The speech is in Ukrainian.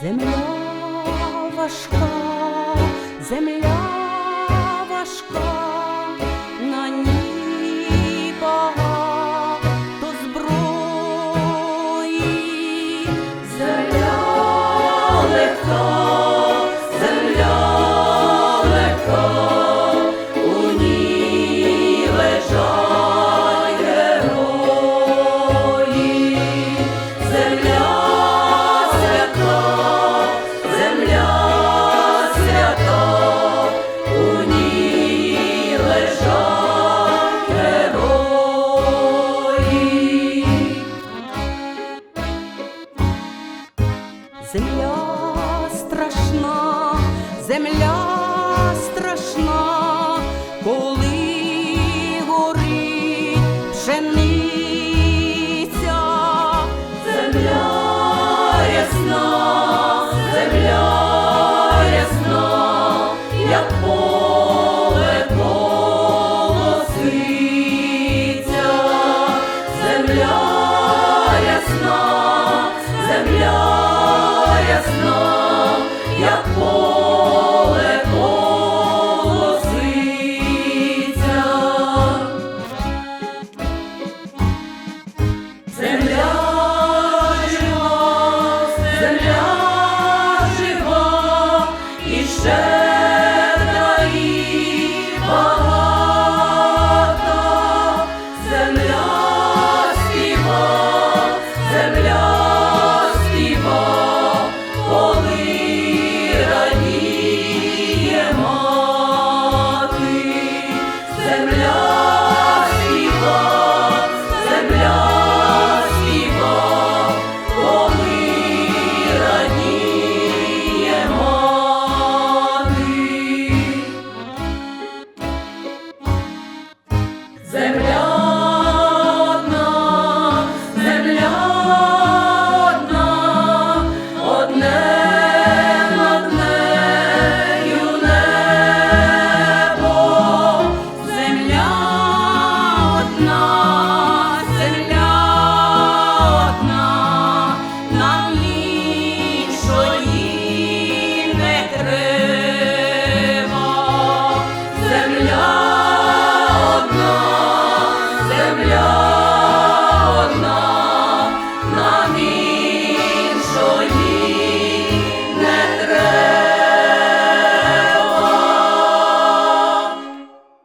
Земля важка, земля важка, на ній багато зброї. Земля легка, земля легка, у ній лежать герої. Земля свята, Земля страшна, земля земля жива і ще.